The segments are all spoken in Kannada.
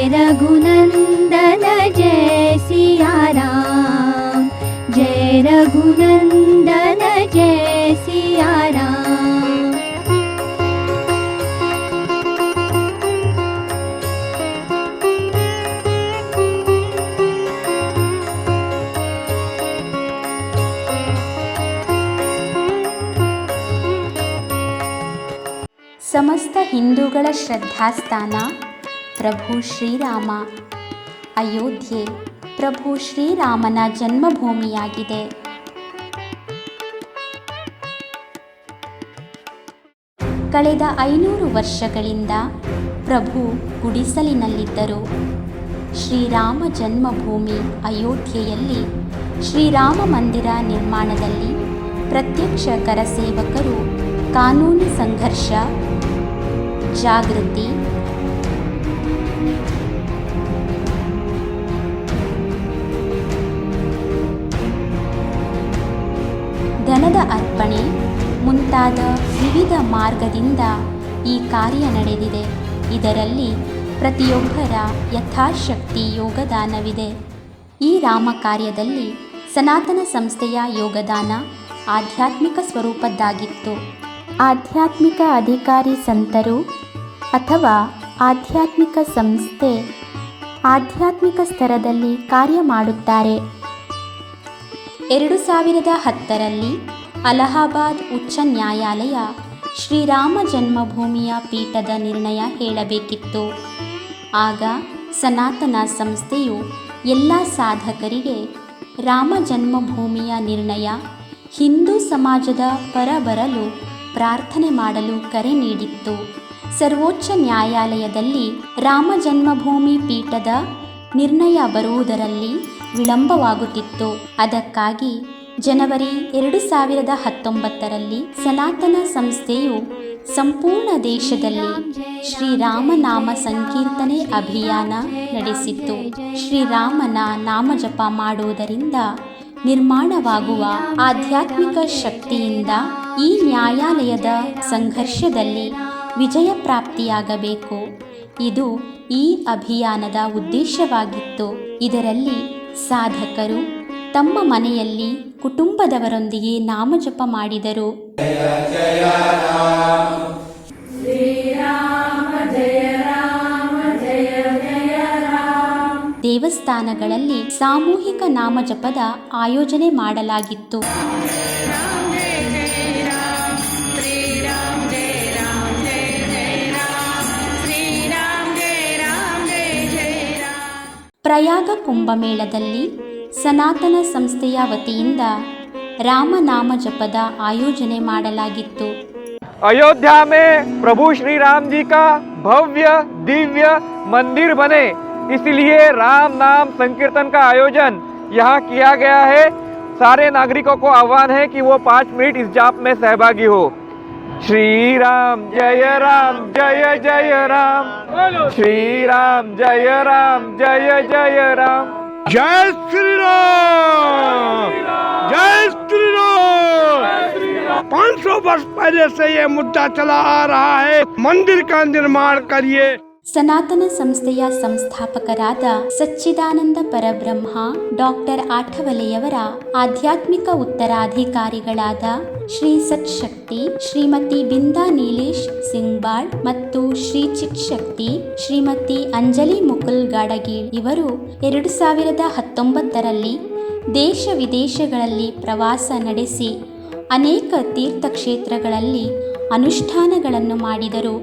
जय रघुनन्दन जय सिया राम जय रघुनन्दन जय सिया राम ಸಮಸ್ತ ಹಿಂದೂಗಳ ಶ್ರದ್ಧಾಸ್ಥಾನ ಪ್ರಭು ಶ್ರೀರಾಮ. ಅಯೋಧ್ಯೆ, ಪ್ರಭು ಶ್ರೀರಾಮನ ಜನ್ಮಭೂಮಿಯಾಗಿದೆ. ಕಳೆದ ಐನೂರು ವರ್ಷಗಳಿಂದ ಪ್ರಭು ಗುಡಿಸಲಿನಲ್ಲಿದ್ದರು. ಶ್ರೀರಾಮ ಜನ್ಮಭೂಮಿ ಅಯೋಧ್ಯೆಯಲ್ಲಿ ಶ್ರೀರಾಮ ಮಂದಿರ ನಿರ್ಮಾಣದಲ್ಲಿ ಪ್ರತ್ಯಕ್ಷ ಕರಸೇವಕರು ಕಾನೂನು ಸಂಘರ್ಷ, ಜಾಗೃತಿ ಧನದ ಅರ್ಪಣೆ ಮುಂತಾದ ವಿವಿಧ ಮಾರ್ಗದಿಂದ ಈ ಕಾರ್ಯ ನಡೆದಿದೆ. ಇದರಲ್ಲಿ ಪ್ರತಿಯೊಬ್ಬರ ಯಥಾಶಕ್ತಿ ಯೋಗದಾನವಿದೆ. ಈ ರಾಮ ಕಾರ್ಯದಲ್ಲಿ ಸನಾತನ ಸಂಸ್ಥೆಯ ಯೋಗದಾನ ಆಧ್ಯಾತ್ಮಿಕ ಸ್ವರೂಪದ್ದಾಗಿತ್ತು. ಆಧ್ಯಾತ್ಮಿಕ ಅಧಿಕಾರಿ ಸಂತರು ಅಥವಾ ಆಧ್ಯಾತ್ಮಿಕ ಸಂಸ್ಥೆ, ಆಧ್ಯಾತ್ಮಿಕ ಸ್ತರದಲ್ಲಿ ಕಾರ್ಯ ಮಾಡುತ್ತಾರೆ. ಎರಡು ಸಾವಿರದ ಹತ್ತರಲ್ಲಿ ಅಲಹಾಬಾದ್ ಉಚ್ಚ ನ್ಯಾಯಾಲಯ ಶ್ರೀರಾಮ ಜನ್ಮಭೂಮಿಯ ಪೀಠದ ನಿರ್ಣಯ ಹೇಳಬೇಕಿತ್ತು. ಆಗ ಸನಾತನ ಸಂಸ್ಥೆಯು ಎಲ್ಲ ಸಾಧಕರಿಗೆ ರಾಮ ಜನ್ಮಭೂಮಿಯ ನಿರ್ಣಯ, ಹಿಂದೂ ಸಮಾಜದ ಪರ ಬರಲು ಪ್ರಾರ್ಥನೆ ಮಾಡಲು ಕರೆ ನೀಡಿತ್ತು. ಸರ್ವೋಚ್ಚ ನ್ಯಾಯಾಲಯದಲ್ಲಿ ರಾಮ ಜನ್ಮಭೂಮಿ ಪೀಠದ ನಿರ್ಣಯ ಬರುವುದರಲ್ಲಿ ವಿಳಂಬವಾಗುತ್ತಿತ್ತು. ಅದಕ್ಕಾಗಿ ಜನವರಿ ಎರಡು ಸಾವಿರದ ಹತ್ತೊಂಬತ್ತರಲ್ಲಿ ಸನಾತನ ಸಂಸ್ಥೆಯು ಸಂಪೂರ್ಣ ದೇಶದಲ್ಲಿ ಶ್ರೀರಾಮನಾಮ ಸಂಕೀರ್ತನೆ ಅಭಿಯಾನ ನಡೆಸಿತ್ತು. ಶ್ರೀರಾಮನ ನಾಮಜಪ ಮಾಡುವುದರಿಂದ ನಿರ್ಮಾಣವಾಗುವ ಆಧ್ಯಾತ್ಮಿಕ ಶಕ್ತಿಯಿಂದ ಈ ನ್ಯಾಯಾಲಯದ ಸಂಘರ್ಷದಲ್ಲಿ ವಿಜಯ ಪ್ರಾಪ್ತಿಯಾಗಬೇಕು. ಇದು ಈ ಅಭಿಯಾನದ ಉದ್ದೇಶವಾಗಿತ್ತು. ಇದರಲ್ಲಿ ಸಾಧಕರು ತಮ್ಮ ಮನೆಯಲ್ಲಿ ಕುಟುಂಬದವರೊಂದಿಗೆ ನಾಮಜಪ ಮಾಡಿದರು. ದೇವಸ್ಥಾನಗಳಲ್ಲಿ ಸಾಮೂಹಿಕ ನಾಮಜಪದ ಆಯೋಜನೆ ಮಾಡಲಾಗಿತ್ತು. ಪ್ರಯಾಗ ಕುಂಭಮೇಳದಲ್ಲಿ ಸನಾತನ ಸಂಸ್ಥೆಯ ವತಿಯಿಂದ ರಾಮನಾಮ ಜಪದ ಆಯೋಜನೆ ಮಾಡಲಾಗಿತ್ತು अयोध्या में प्रभु श्री राम जी का भव्य दिव्य मंदिर बने इसलिए राम नाम संकीर्तन का आयोजन यहाँ किया गया है सारे नागरिकों को आह्वान है कि वो पाँच मिनट इस जाप में सहभागी हो श्री राम जय राम जय जय राम। श्री राम जय राम जय जय राम। जय श्री राम जय श्री राम पाँच सौ वर्ष पहले से ये मुद्दा चला आ रहा है। मंदिर का निर्माण करिए। ಸನಾತನ ಸಂಸ್ಥೆಯ ಸಂಸ್ಥಾಪಕರಾದ ಸಚ್ಚಿದಾನಂದ ಪರಬ್ರಹ್ಮ, ಡಾಕ್ಟರ್ ಆಠವಲೆಯವರ ಆಧ್ಯಾತ್ಮಿಕ ಉತ್ತರಾಧಿಕಾರಿಗಳಾದ ಶ್ರೀ ಸತ್ಶಕ್ತಿ, ಶ್ರೀಮತಿ ಬಿಂದಾ ನೀಲೇಶ್ ಸಿಂಗ್ಬಾಳ್ ಮತ್ತು ಶ್ರೀ ಚಿತ್ ಶಕ್ತಿ ಶ್ರೀಮತಿ ಅಂಜಲಿ ಮುಕುಲ್ ಗಾಡಗೀಳ್ ಇವರು ಎರಡು ಸಾವಿರದ ಹತ್ತೊಂಬತ್ತರಲ್ಲಿ ದೇಶ ವಿದೇಶಗಳಲ್ಲಿ ಪ್ರವಾಸ ನಡೆಸಿ ಅನೇಕ ತೀರ್ಥಕ್ಷೇತ್ರಗಳಲ್ಲಿ ಅನುಷ್ಠಾನಗಳನ್ನು ಮಾಡಿದರು.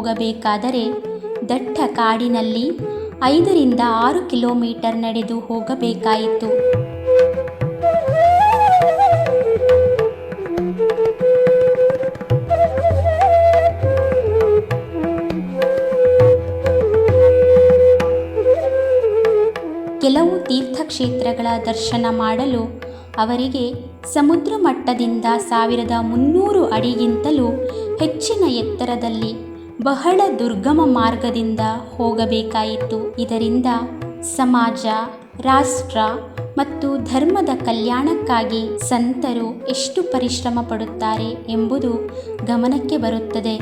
ಹೋಗಬೇಕಾದರೆ ದಟ್ಟ ಕಾಡಿನಲ್ಲಿ ಐದರಿಂದ ಆರು ಕಿಲೋಮೀಟರ್ ನಡೆದು ಹೋಗಬೇಕಾಯಿತು. ಕೆಲವು ತೀರ್ಥಕ್ಷೇತ್ರಗಳ ದರ್ಶನ ಮಾಡಲು ಅವರಿಗೆ ಸಮುದ್ರ ಮಟ್ಟದಿಂದ ಸಾವಿರದ ಮುನ್ನೂರು ಅಡಿಗಿಂತಲೂ ಹೆಚ್ಚಿನ ಎತ್ತರದಲ್ಲಿ ಬಹಳ ದುರ್ಗಮ ಮಾರ್ಗದಿಂದ ಹೋಗಬೇಕಾಯಿತು. ಇದರಿಂದ ಸಮಾಜ, ರಾಷ್ಟ್ರ ಮತ್ತು ಧರ್ಮದ ಕಲ್ಯಾಣಕ್ಕಾಗಿ ಸಂತರು ಎಷ್ಟು ಪರಿಶ್ರಮ ಪಡುತ್ತಾರೆ ಎಂಬುದು ಗಮನಕ್ಕೆ ಬರುತ್ತದೆ.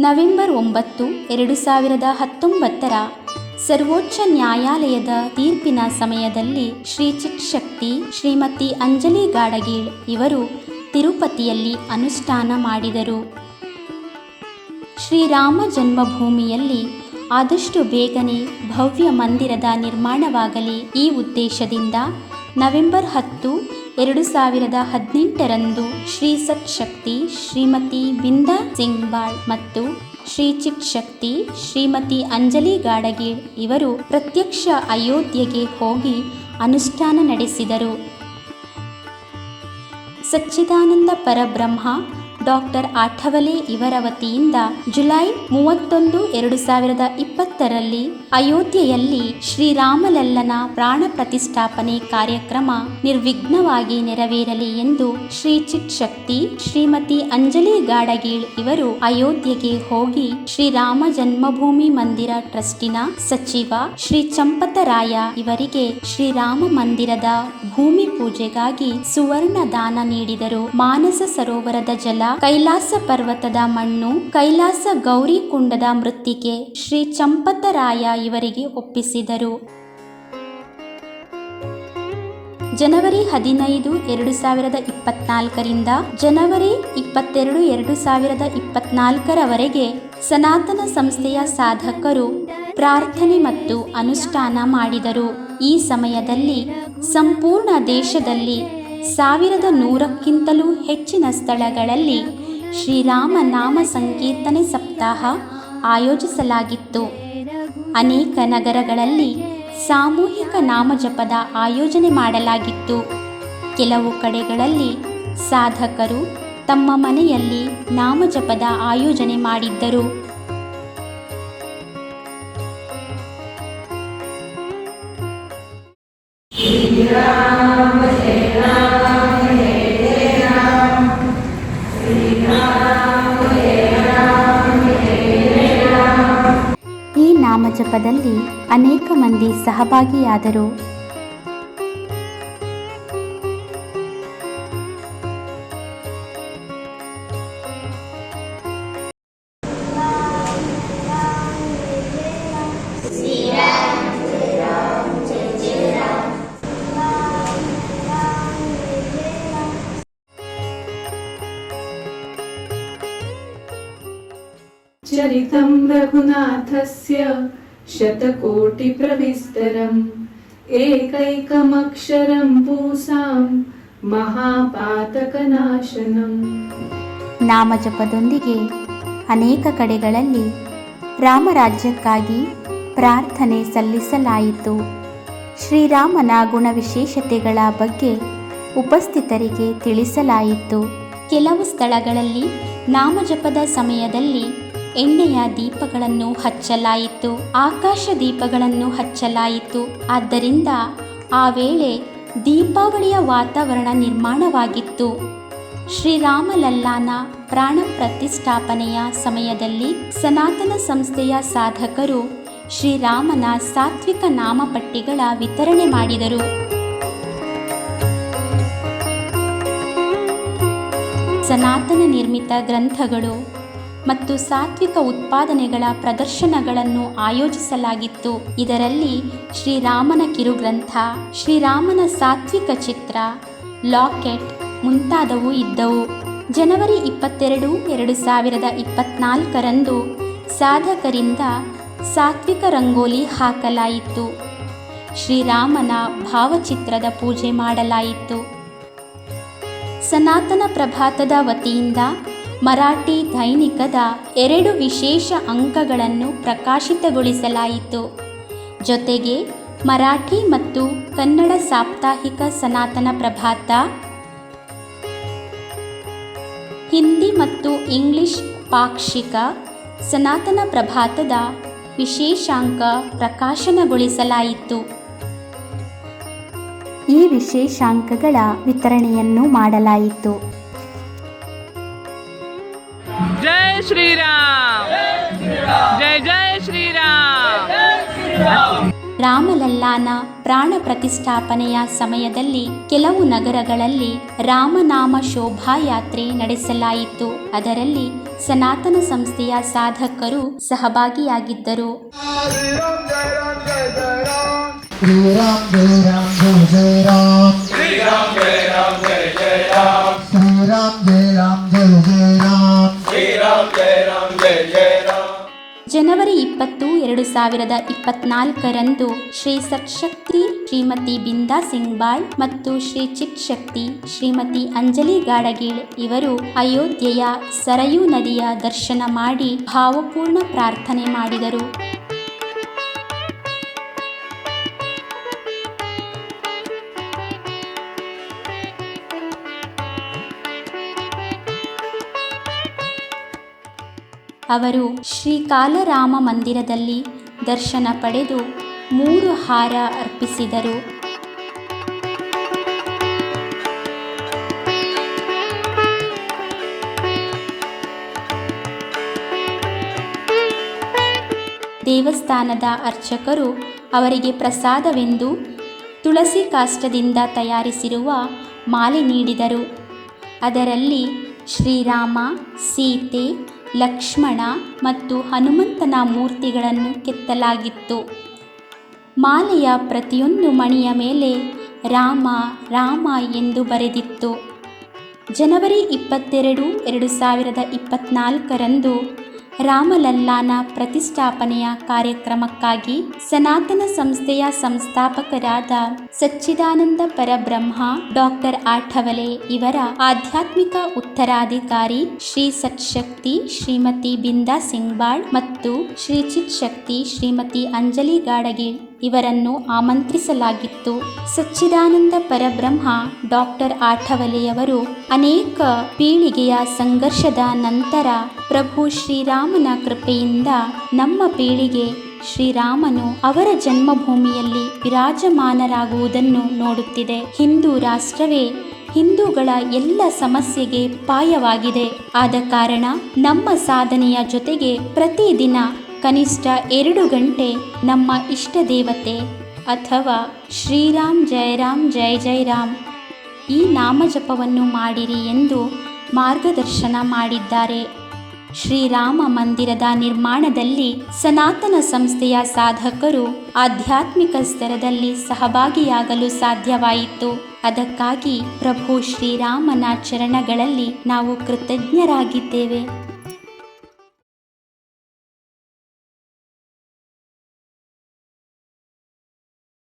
ನವೆಂಬರ್ ಒಂಬತ್ತು, ಎರಡು ಸಾವಿರದ ಹತ್ತೊಂಬತ್ತರ ಸರ್ವೋಚ್ಚ ನ್ಯಾಯಾಲಯದ ತೀರ್ಪಿನ ಸಮಯದಲ್ಲಿ ಶ್ರೀ ಚಿಟ್ಶಕ್ತಿ ಶ್ರೀಮತಿ ಅಂಜಲಿ ಗಾಡಗೀಳ್ ಇವರು ತಿರುಪತಿಯಲ್ಲಿ ಅನುಷ್ಠಾನ ಮಾಡಿದರು. ಶ್ರೀರಾಮ ಜನ್ಮಭೂಮಿಯಲ್ಲಿ ಆದಷ್ಟು ಬೇಗನೆ ಭವ್ಯ ಮಂದಿರದ ನಿರ್ಮಾಣವಾಗಲಿ ಈ ಉದ್ದೇಶದಿಂದ ನವೆಂಬರ್ ಹತ್ತು, ಎರಡು ಸಾವಿರದ ಹದಿನೆಂಟರಂದು ಶ್ರೀ ಸತ್ಶಕ್ತಿ ಶ್ರೀಮತಿ ಬಿಂದಾ ಸಿಂಗ್ಬಾಳ್ ಮತ್ತು ಶ್ರೀ ಚಿಟ್ ಶಕ್ತಿ ಶ್ರೀಮತಿ ಅಂಜಲಿ ಗಾಡಗೀಳ್ ಇವರು ಪ್ರತ್ಯಕ್ಷ ಅಯೋಧ್ಯೆಗೆ ಹೋಗಿ ಅನುಷ್ಠಾನ ನಡೆಸಿದರು. सच्चिदानन्दपरब्रह्म ಡಾಕ್ಟರ್ ಆಠವಲೆ ಇವರ ವತಿಯಿಂದ ಜುಲೈ ಮೂವತ್ತೊಂದು, ಎರಡು ಸಾವಿರದ ಇಪ್ಪತ್ತರಲ್ಲಿ ಅಯೋಧ್ಯೆಯಲ್ಲಿ ಶ್ರೀರಾಮಲಲ್ಲನ ಪ್ರಾಣ ಪ್ರತಿಷ್ಠಾಪನೆ ಕಾರ್ಯಕ್ರಮ ನಿರ್ವಿಘ್ನವಾಗಿ ನೆರವೇರಲಿ ಎಂದು ಶ್ರೀ ಚಿಟ್ ಶಕ್ತಿ, ಶ್ರೀಮತಿ ಅಂಜಲಿ ಗಾಡಗೀಳ್ ಇವರು ಅಯೋಧ್ಯೆಗೆ ಹೋಗಿ ಶ್ರೀರಾಮ ಜನ್ಮಭೂಮಿ ಮಂದಿರ ಟ್ರಸ್ಟಿನ ಸಚಿವ ಶ್ರೀ ಚಂಪತರಾಯ ಇವರಿಗೆ ಶ್ರೀರಾಮ ಮಂದಿರದ ಭೂಮಿ ಪೂಜೆಗಾಗಿ ಸುವರ್ಣ ದಾನ ನೀಡಿದರು. ಮಾನಸ ಸರೋವರದ ಜಲ ಕೈಲಾಸ ಪರ್ವತದ ಮಣ್ಣು, ಕೈಲಾಸ ಗೌರಿ ಕುಂಡದ ಮೃತ್ತಿಕೆ ಶ್ರೀ ಚಂಪತರಾಯ ಇವರಿಗೆ ಒಪ್ಪಿಸಿದರು. ಜನವರಿ ಹದಿನೈದು, ಎರಡು ಸಾವಿರದ ಇಪ್ಪತ್ನಾಲ್ಕರಿಂದ ಜನವರಿ ಇಪ್ಪತ್ತೆರಡು, ಎರಡು ಸಾವಿರದ ಇಪ್ಪತ್ನಾಲ್ಕರವರೆಗೆ ಸನಾತನ ಸಂಸ್ಥೆಯ ಸಾಧಕರು ಪ್ರಾರ್ಥನೆ ಮತ್ತು ಅನುಷ್ಠಾನ ಮಾಡಿದರು. ಈ ಸಮಯದಲ್ಲಿ ಸಂಪೂರ್ಣ ದೇಶದಲ್ಲಿ ಸಾವಿರದ ನೂರಕ್ಕಿಂತಲೂ ಹೆಚ್ಚಿನ ಸ್ಥಳಗಳಲ್ಲಿ ಶ್ರೀರಾಮ ನಾಮ ಸಂಕೀರ್ತನೆ ಸಪ್ತಾಹ ಆಯೋಜಿಸಲಾಗಿತ್ತು. ಅನೇಕ ನಗರಗಳಲ್ಲಿ ಸಾಮೂಹಿಕ ನಾಮಜಪದ ಆಯೋಜನೆ ಮಾಡಲಾಗಿತ್ತು. ಕೆಲವು ಕಡೆಗಳಲ್ಲಿ ಸಾಧಕರು ತಮ್ಮ ಮನೆಯಲ್ಲಿ ನಾಮಜಪದ ಆಯೋಜನೆ ಮಾಡಿದ್ದರು. ನಾಮಜಪದಲ್ಲಿ ಅನೇಕ ಮಂದಿ ಸಹಭಾಗಿಯಾದರು. चरितं रघुनाथस्य शतकोटिप्रविस्तरम् एकैकमक्षरं पूसां महापातकनाशनम् ನಾಮಜಪದೊಂದಿಗೆ ಅನೇಕ ಕಡೆಗಳಲ್ಲಿ ರಾಮರಾಜ್ಯಕ್ಕಾಗಿ ಪ್ರಾರ್ಥನೆ ಸಲ್ಲಿಸಲಾಯಿತು ಶ್ರೀರಾಮನ ಗುಣವಿಶೇಷತೆಗಳ ಬಗ್ಗೆ ಉಪಸ್ಥಿತರಿಗೆ ತಿಳಿಸಲಾಯಿತು ಕೆಲವು ಸ್ಥಳಗಳಲ್ಲಿ ನಾಮಜಪದ ಸಮಯದಲ್ಲಿ ಎಣ್ಣೆಯ ದೀಪಗಳನ್ನು ಹಚ್ಚಲಾಯಿತು, ಆಕಾಶ ದೀಪಗಳನ್ನು ಹಚ್ಚಲಾಯಿತು. ಆದ್ದರಿಂದ ಆ ವೇಳೆ ದೀಪಾವಳಿಯ ವಾತಾವರಣ ನಿರ್ಮಾಣವಾಗಿತ್ತು. ಶ್ರೀರಾಮಲಲ್ಲಾನ ಪ್ರಾಣ ಪ್ರತಿಷ್ಠಾಪನೆಯ ಸಮಯದಲ್ಲಿ ಸನಾತನ ಸಂಸ್ಥೆಯ ಸಾಧಕರು ಶ್ರೀರಾಮನ ಸಾತ್ವಿಕ ನಾಮಪಟ್ಟಿಗಳ ವಿತರಣೆ ಮಾಡಿದರು. ಸನಾತನ ನಿರ್ಮಿತ ಗ್ರಂಥಗಳು ಮತ್ತು ಸಾತ್ವಿಕ ಉತ್ಪಾದನೆಗಳ ಪ್ರದರ್ಶನಗಳನ್ನು ಆಯೋಜಿಸಲಾಗಿತ್ತು. ಇದರಲ್ಲಿ ಶ್ರೀರಾಮನ ಕಿರುಗ್ರಂಥ, ಶ್ರೀರಾಮನ ಸಾತ್ವಿಕ ಚಿತ್ರ, ಲಾಕೆಟ್ ಮುಂತಾದವು ಇದ್ದವು. ಜನವರಿ ಇಪ್ಪತ್ತೆರಡು, ಎರಡು ಸಾವಿರದ ಇಪ್ಪತ್ನಾಲ್ಕರಂದು ಸಾಧಕರಿಂದ ಸಾತ್ವಿಕ ರಂಗೋಲಿ ಹಾಕಲಾಯಿತು. ಶ್ರೀರಾಮನ ಭಾವಚಿತ್ರದ ಪೂಜೆ ಮಾಡಲಾಯಿತು. ಸನಾತನ ಪ್ರಭಾತದ ವತಿಯಿಂದ ಮರಾಠಿ ದೈನಿಕದ ಎರಡು ವಿಶೇಷ ಅಂಕಗಳನ್ನು ಪ್ರಕಾಶಿತಗೊಳಿಸಲಾಯಿತು. ಜೊತೆಗೆ ಮರಾಠಿ ಮತ್ತು ಕನ್ನಡ ಸಾಪ್ತಾಹಿಕ ಸನಾತನ ಪ್ರಭಾತ, ಹಿಂದಿ ಮತ್ತು ಇಂಗ್ಲಿಷ್ ಪಾಕ್ಷಿಕ ಸನಾತನ ಪ್ರಭಾತದ ವಿಶೇಷಾಂಕ ಪ್ರಕಾಶನಗೊಳಿಸಲಾಯಿತು. ಈ ವಿಶೇಷಾಂಕಗಳ ವಿತರಣೆಯನ್ನು ಮಾಡಲಾಯಿತು. ಶ್ರೀರಾಮ್ ಜಯ ಜಯ ಶ್ರೀರಾಮ್ ರಾಮಲಲ್ಲಾನ ಪ್ರಾಣ ಪ್ರತಿಷ್ಠಾಪನೆಯ ಸಮಯದಲ್ಲಿ ಕೆಲವು ನಗರಗಳಲ್ಲಿ ರಾಮನಾಮ ಶೋಭಾಯಾತ್ರೆ ನಡೆಸಲಾಯಿತು ಅದರಲ್ಲಿ ಸನಾತನ ಸಂಸ್ಥೆಯ ಸಾಧಕರು ಸಹಭಾಗಿಯಾಗಿದ್ದರು ಜಯ ಜಯ ಜನವರಿ ಇಪ್ಪತ್ತು, ಎರಡು ಸಾವಿರದ ಇಪ್ಪತ್ನಾಲ್ಕರಂದು ಶ್ರೀ ಸತ್ಶಕ್ತಿ ಶ್ರೀಮತಿ ಬಿಂದಾ ಸಿಂಗ್ಬಾಳ್ ಮತ್ತು ಶ್ರೀ ಚಿತ್ ಶಕ್ತಿ ಶ್ರೀಮತಿ ಅಂಜಲಿ ಗಾಡಗೀಳ್ ಇವರು ಅಯೋಧ್ಯೆಯ ಸರಯೂ ನದಿಯ ದರ್ಶನ ಮಾಡಿ ಭಾವಪೂರ್ಣ ಪ್ರಾರ್ಥನೆ ಮಾಡಿದರು. ಅವರು ಶ್ರೀಕಾಲರಾಮ ಮಂದಿರದಲ್ಲಿ ದರ್ಶನ ಪಡೆದು ಮೂರು ಹಾರ ಅರ್ಪಿಸಿದರು. ದೇವಸ್ಥಾನದ ಅರ್ಚಕರು ಅವರಿಗೆ ಪ್ರಸಾದವೆಂದು ತುಳಸಿ ಕಾಷ್ಟದಿಂದ ತಯಾರಿಸಿರುವ ಮಾಲೆ ನೀಡಿದರು. ಅದರಲ್ಲಿ ಶ್ರೀರಾಮ, ಸೀತೆ ಲಕ್ಷ್ಮಣ ಮತ್ತು ಹನುಮಂತನ ಮೂರ್ತಿಗಳನ್ನು ಕೆತ್ತಲಾಗಿತ್ತು. ಮಾಲೆಯ ಪ್ರತಿಯೊಂದು ಮಣಿಯ ಮೇಲೆ ರಾಮ ರಾಮ ಎಂದು ಬರೆದಿತ್ತು. ಜನವರಿ ಇಪ್ಪತ್ತೆರಡು, ಎರಡು ಸಾವಿರದ ಇಪ್ಪತ್ನಾಲ್ಕರಂದು ರಾಮಲಲ್ಲಾನ ಪ್ರತಿಷ್ಠಾಪನೆಯ ಕಾರ್ಯಕ್ರಮಕ್ಕಾಗಿ ಸನಾತನ ಸಂಸ್ಥೆಯ ಸಂಸ್ಥಾಪಕರಾದ ಸಚ್ಚಿದಾನಂದ ಪರಬ್ರಹ್ಮ, ಡಾಕ್ಟರ್ ಆಠವಲೆ ಇವರ ಆಧ್ಯಾತ್ಮಿಕ ಉತ್ತರಾಧಿಕಾರಿ ಶ್ರೀ ಸತ್ಶಕ್ತಿ ಶ್ರೀಮತಿ ಬಿಂದಾ ಸಿಂಗ್ಬಾಳ್ ಮತ್ತು ಶ್ರೀ ಚಿತ್ ಶಕ್ತಿ ಶ್ರೀಮತಿ ಅಂಜಲಿ ಗಾಡಗೀಳ್ ಇವರನ್ನು ಆಮಂತ್ರಿಸಲಾಗಿತ್ತು. ಸಚ್ಚಿದಾನಂದ ಪರಬ್ರಹ್ಮ, ಡಾಕ್ಟರ್ ಆಠವಲೆಯವರು ಅನೇಕ ಪೀಳಿಗೆಯ ಸಂಘರ್ಷದ ನಂತರ ಪ್ರಭು ಶ್ರೀರಾಮನ ಕೃಪೆಯಿಂದ ನಮ್ಮ ಪೀಳಿಗೆ ಶ್ರೀರಾಮನು ಅವರ ಜನ್ಮಭೂಮಿಯಲ್ಲಿ ವಿರಾಜಮಾನರಾಗುವುದನ್ನು ನೋಡುತ್ತಿದೆ. ಹಿಂದೂ ರಾಷ್ಟ್ರವೇ ಹಿಂದೂಗಳ ಎಲ್ಲ ಸಮಸ್ಯೆಗೆ ಪಾಯವಾಗಿದೆ. ಆದ ಕಾರಣ ನಮ್ಮ ಸಾಧನೆಯ ಜೊತೆಗೆ ಪ್ರತಿದಿನ ಕನಿಷ್ಠ ಎರಡು ಗಂಟೆ ನಮ್ಮ ಇಷ್ಟ ದೇವತೆ ಅಥವಾ ಶ್ರೀರಾಮ್ ಜಯರಾಮ್ ಜಯ ಜಯ ರಾಮ್ ಈ ನಾಮಜಪವನ್ನು ಮಾಡಿರಿ ಎಂದು ಮಾರ್ಗದರ್ಶನ ಮಾಡಿದ್ದಾರೆ. ಶ್ರೀರಾಮ ಮಂದಿರದ ನಿರ್ಮಾಣದಲ್ಲಿ ಸನಾತನ ಸಂಸ್ಥೆಯ ಸಾಧಕರು ಆಧ್ಯಾತ್ಮಿಕ ಸ್ತರದಲ್ಲಿ ಸಹಭಾಗಿಯಾಗಲು ಸಾಧ್ಯವಾಯಿತು. ಅದಕ್ಕಾಗಿ ಪ್ರಭು ಶ್ರೀರಾಮನ ಚರಣಗಳಲ್ಲಿ ನಾವು ಕೃತಜ್ಞರಾಗಿದ್ದೇವೆ.